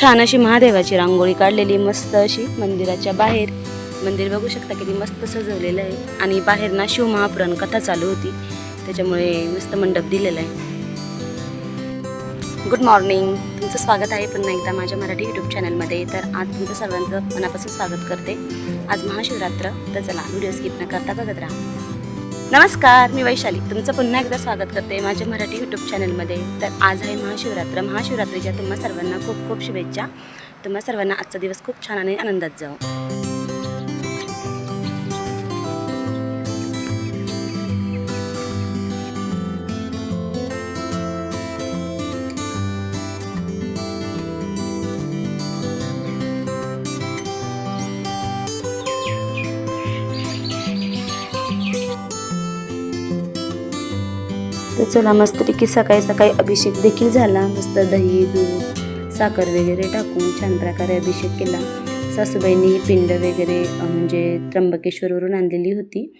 छान अशी महादेवाची रांगोळी काढलेली मस्त अशी मंदिराच्या बाहेर. मंदिर बघू शकता किती मस्त सजवलेलं आहे. आणि बाहेर ना शिवमहापुराण कथा चालू होती. त्याच्यामुळे मस्त मंडप दिलेला आहे. गुड मॉर्निंग तुमचं स्वागत आहे पुन्हा एकदा माझ्या मराठी यूट्यूब चॅनलमध्ये तर आज तुमचं सर्वांचं मनापासून स्वागत करते. आज महाशिवरात्र. तर चला व्हिडिओ स्किप न करता बघत राहा. नमस्कार मी वैशाली. तुमचं पुन्हा एकदा स्वागत करते माझ्या मराठी यूट्यूब चॅनलमध्ये तर आज आहे महाशिवरात्र. महाशिवरात्रीच्या तुम्हा सर्वांना खूप खूप शुभेच्छा. तुम्हा सर्वांना आजचा दिवस खूप छान आणि आनंदात जाऊ तर चला मस्तपैकी सकाळी सकाळी अभिषेक देखील झाला. मस्त दही दूध साखर वगैरे टाकून छान प्रकारे अभिषेक केला. सासूबाईंनी ही पिंड वगैरे म्हणजे त्र्यंबकेश्वरवरून आणलेली होती.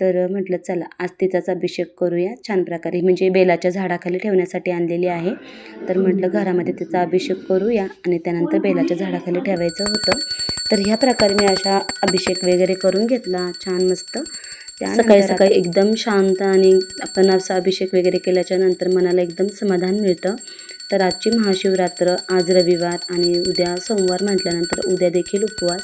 तर म्हटलं चला आज तिचाच अभिषेक करूया. छान प्रकारे म्हणजे बेलाच्या झाडाखाली ठेवण्यासाठी आणलेली आहे. तर म्हटलं घरामध्ये तिचा अभिषेक करूया आणि त्यानंतर बेलाच्या झाडाखाली ठेवायचं होतं. तर ह्या प्रकारे मी अशा अभिषेक वगैरे करून घेतला. छान मस्त. सकाळी सकाळी एकदम शांत आणि आपण असा अभिषेक वगैरे केल्याच्यानंतर मनाला एकदम समाधान मिळतं. तर आजची महाशिवरात्र आज रविवार आणि उद्या सोमवार म्हटल्यानंतर उद्या देखील उपवास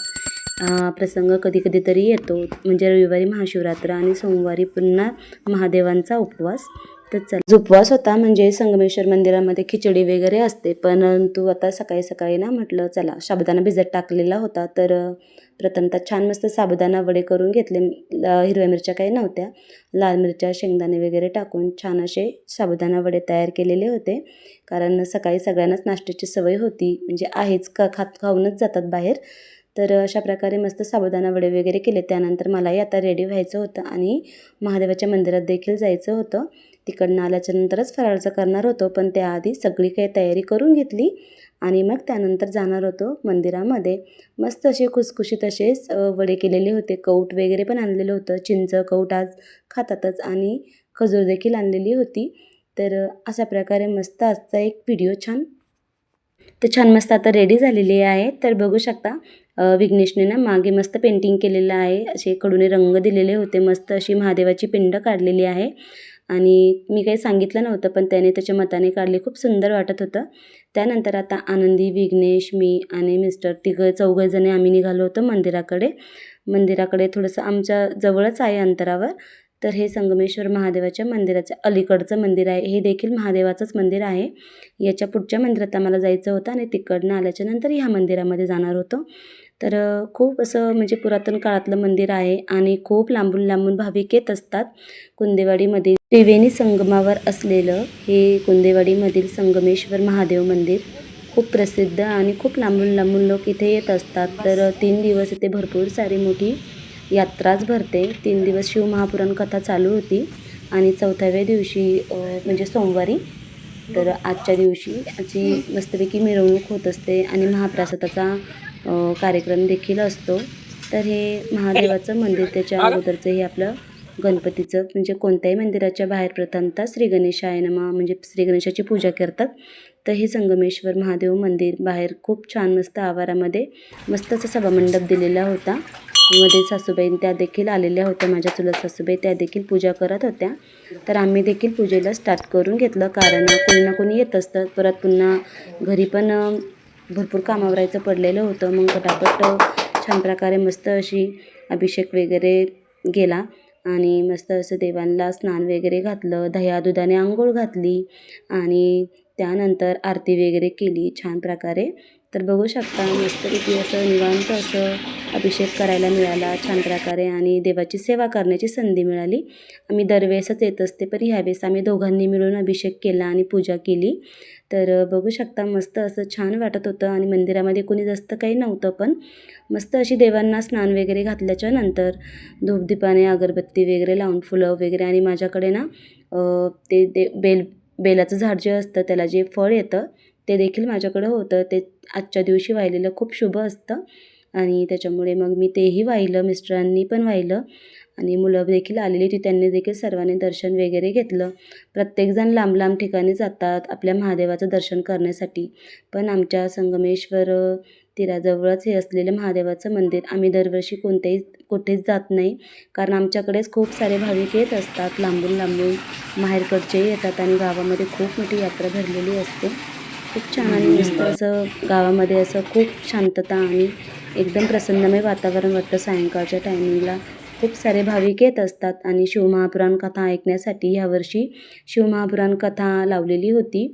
हा प्रसंग कधी कधी तरी येतो. म्हणजे रविवारी महाशिवरात्र आणि सोमवारी पुन्हा महादेवांचा उपवास. तर चल. उपवास होता म्हणजे संगमेश्वर मंदिरामध्ये खिचडी वगैरे असते परंतु आता सकाळी सकाळी ना म्हटलं चला साबुदाणा भिजत टाकलेला होता. तर प्रथमतः छान मस्त साबुदाणा वडे करून घेतले. हिरव्या मिरच्या काही नव्हत्या. लाल मिरच्या शेंगदाणे वगैरे टाकून छान असे साबुदाणा वडे तयार केलेले होते. कारण सकाळी सगळ्यांनाच नाश्त्याची सवय होती. म्हणजे आहेच का खात खाऊनच जातात बाहेर. तर अशा प्रकारे मस्त साबुदाणा वडे वगैरे केले. त्यानंतर मलाही आता रेडी व्हायचं होतं आणि महादेवाच्या मंदिरात देखील जायचं होतं. तिकडनं आल्याच्या नंतरच फराळचं करणार होतो पण त्याआधी सगळी काही तयारी करून घेतली आणि मग त्यानंतर जाणार होतो मंदिरामध्ये. मस्त असे खुसखुशीत असेच वडे केलेले होते कौट वगैरे पण आणलेलं होतं चिंच कौट आज खातातच आणि खजूर देखील आणलेली होती. तर अशा प्रकारे मस्त आजचा एक व्हिडिओ छान. तर छान मस्त आता रेडी झालेली आहे. तर बघू शकता विघ्नेशने ना मागे मस्त पेंटिंग केलेलं आहे. असे कडूने रंग दिलेले होते. मस्त अशी महादेवाची पिंड काढलेली आहे. आणि मी काही सांगितलं नव्हतं पण त्याने त्याच्या मताने काढले. खूप सुंदर वाटत होतं. त्यानंतर आता आनंदी विघ्नेश मी आणि मिस्टर तिघं चौघजणे आम्ही निघालो होतो मंदिराकडे. मंदिराकडे थोडंसं आमच्या जवळच आहे अंतरावर. तर हे संगमेश्वर महादेवाच्या मंदिराच्या अलीकडचं मंदिर आहे. हे देखील महादेवाचंच मंदिर आहे. याच्या पुढच्या मंदिरात आम्हाला जायचं होतं आणि तिकडनं आल्याच्यानंतर ह्या मंदिरामध्ये जाणार होतो. तर खूप असं म्हणजे पुरातन काळातलं मंदिर आहे आणि खूप लांबून लांबून भाविक येत असतात. कुंदेवाडीमध्ये त्रिवेणी संगमावर असलेलं हे कुंदेवाडीमधील संगमेश्वर महादेव मंदिर खूप प्रसिद्ध आणि खूप लांबून लांबून लोक इथे येत असतात. तर तीन दिवस इथे भरपूर सारी मोठी यात्राच भरते. तीन दिवस शिवमहापुराण कथा चालू होती आणि चौथ्याव्या दिवशी म्हणजे सोमवारी तर आजच्या दिवशी आजची मस्तपैकी मिरवणूक होत असते आणि महाप्रसादाचा कार्यक्रम देखील असतो. तर हे महादेवाचं मंदिर त्याच्या अगोदरचं हे आपलं गणपतीचं म्हणजे कोणत्याही मंदिराच्या बाहेर प्रथमतः श्री गणेशाय नमा म्हणजे श्री गणेशाची पूजा करतात. तर हे संगमेश्वर महादेव मंदिर बाहेर खूप छान मस्त आवारामध्ये मस्तच सभामंडप दिलेला होता. मध्ये सासूबाई त्या देखील आलेल्या होत्या माझ्या चुलत सासूबाई त्या देखील पूजा करत होत्या. तर आम्ही देखील पूजेला स्टार्ट करून घेतलं. कारण कोणी ना कोणी येत असतं. परत पुन्हा घरी पण भरपूर कामावरायचं पडलेलं होतं. मग पटापट छान प्रकारे मस्त अशी अभिषेक वगैरे गेला आणि मस्त असं देवांना स्नान वगैरे घातलं दह्या दुधाने आंघोळ घातली आणि त्यानंतर आरती वगैरे केली. छान प्रकारे तर बघू शकता मस्तपैकी असं निवांत असं अभिषेक करायला मिळाला छान प्रकारे आणि देवाची सेवा करण्याची संधी मिळाली. आम्ही दरवेळेसच येत असते पण ह्यावेळेस आम्ही दोघांनी मिळून अभिषेक केला आणि पूजा केली. तर बघू शकता मस्त असं छान वाटत होतं आणि मंदिरामध्ये कोणी जास्त काही नव्हतं पण मस्त अशी देवांना स्नान वगैरे घातल्याच्या नंतर धूपदीपाने अगरबत्ती वगैरे लावून फुलं वगैरे आणि माझ्याकडे ना ते दे बेल बेलाचं झाड जे असतं त्याला जे फळ येतं ते देखील माझ्याकडं होतं. ते आजच्या दिवशी वाहिलेलं खूप शुभ असतं. आणि त्याच्यामुळे मग मी तेही वाहिलं. मिस्टरांनी पण वाहिलं. आणि मुलं देखील आलेली होती त्यांनी देखील सर्वांनी दर्शन वगैरे घेतलं. प्रत्येकजण लांब लांब ठिकाणी जातात आपल्या महादेवाचं दर्शन करण्यासाठी. पण आमच्या संगमेश्वर तीराजवळच हे असलेलं महादेवाचं मंदिर आम्ही दरवर्षी कोणत्याही कुठेच जात नाही. कारण आमच्याकडेच खूप सारे भाविक येत असतात. लांबून लांबून माहेरकडचेही येतात आणि गावामध्ये खूप मोठी यात्रा भरलेली असते. खूप छान आणि मस्त असं गावामध्ये असं खूप शांतता आणि एकदम प्रसन्नमय वातावरण वाटतं सायंकाळच्या टायमिंगला खूप सारे भाविक येत असतात आणि शिवमहापुराण कथा ऐकण्यासाठी ह्यावर्षी शिवमहापुराण कथा लावलेली होती.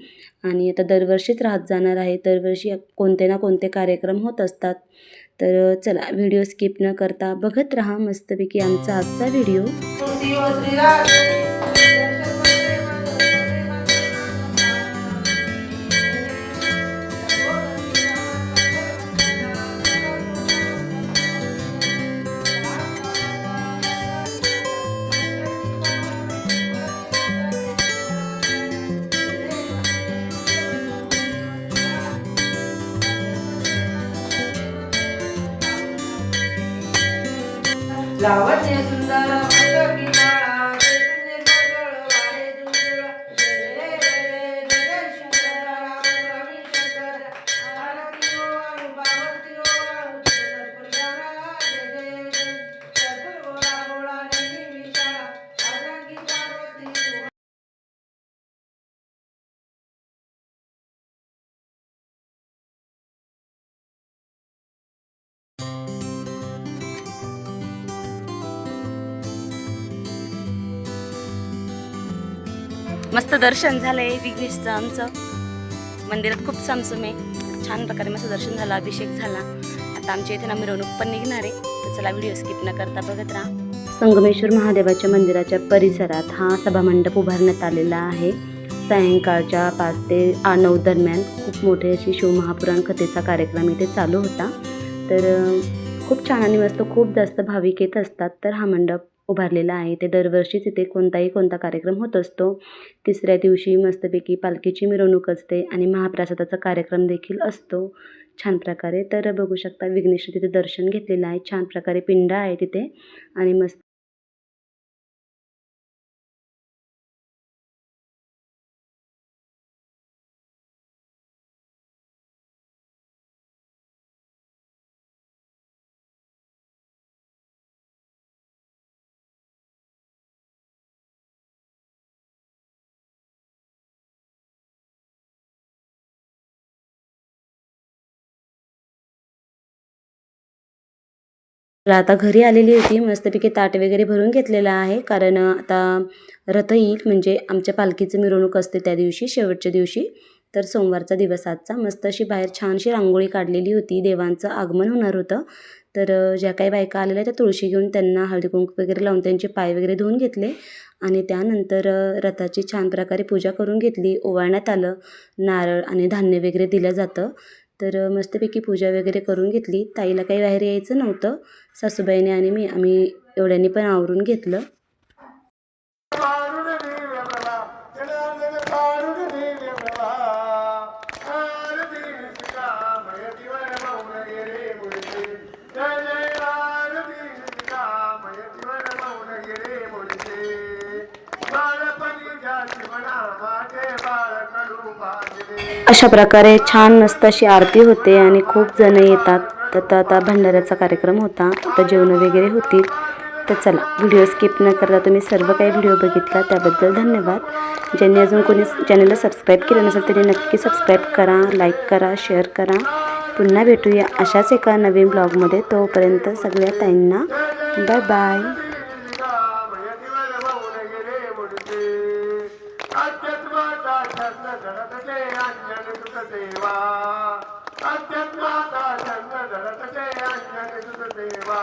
आणि आता दरवर्षीच राहत जाणार आहे. दरवर्षी कोणते ना कोणते कार्यक्रम होत असतात. तर चला व्हिडिओ स्किप न करता बघत राहा. मस्तपैकी आमचा आजचा व्हिडिओ. लावण्य सुंदर मस्त दर्शन झालंय विघ्नेशचं आमचं. मंदिरात खूप सामसुम आहे. छान प्रकारे मस्त दर्शन झालं अभिषेक झाला. आता आमच्या इथे ना मिरवणूक पण निघणार आहे. तर चला व्हिडिओ स्किप न करता बघत राहा. संगमेश्वर महादेवाच्या मंदिराच्या परिसरात हा सभामंडप उभारण्यात आलेला आहे. सायंकाळच्या पाच ते नऊ दरम्यान खूप मोठे अशी शिवमहापुराण कथेचा कार्यक्रम इथे चालू होता. तर खूप छान आणि मस्त खूप जास्त भाविक येत असतात. तर हा मंडप उभारलेला आहे. ते दरवर्षीच इथे कोणताही कोणता कार्यक्रम होत असतो. तिसऱ्या दिवशी मस्तपैकी पालखीची मिरवणूक असते आणि महाप्रसादाचा कार्यक्रम देखील असतो. छान प्रकारे. तर बघू शकता विघ्नेश तिथे दर्शन घेतलेलं आहे. छान प्रकारे पिंड आहे तिथे आणि मस्त तर आता घरी आलेली होती. मस्तपैकी ताट वगैरे भरून घेतलेलं आहे. कारण आता रथ येईल. म्हणजे आमच्या पालखीचं मिरवणूक असते त्या दिवशी शेवटच्या दिवशी. तर सोमवारचा दिवस आजचा. मस्त अशी बाहेर छानशी रांगोळी काढलेली होती. देवांचं आगमन होणार होतं. तर ज्या काही बायका आलेल्या त्या तुळशी घेऊन त्यांना हळदी कुंकू वगैरे लावून त्यांचे पाय वगैरे धुवून घेतले. आणि त्यानंतर रथाची छान प्रकारे पूजा करून घेतली. ओवाळण्यात आलं. नारळ आणि धान्य वगैरे दिलं जातं. तर मस्तपैकी पूजा वगैरे करून घेतली. ताईला काही बाहेर यायचं नव्हतं. सासूबाईने आणि मी आम्ही एवढ्यांनी पण आवरून घेतलं. अशा प्रकारे छान मस्त अशी आरती होते आणि खूप जण येतात. तर आता भंडाऱ्याचा कार्यक्रम होता. आता जेवणं वगैरे होतील. तर चला व्हिडिओ स्किप न करता तुम्ही सर्व काही व्हिडिओ बघितला. त्याबद्दल धन्यवाद. ज्यांनी अजून कोणी चॅनलला सबस्क्राईब केलं नसेल तरी नक्की सबस्क्राईब करा लाईक करा शेअर करा. पुन्हा भेटूया अशाच एका नवीन ब्लॉगमध्ये. तोपर्यंत सगळ्या ताईंना बाय बाय. अंजन सुत सेवा अध्यात्माचा छंद धरतचे अंजन सुत सेवा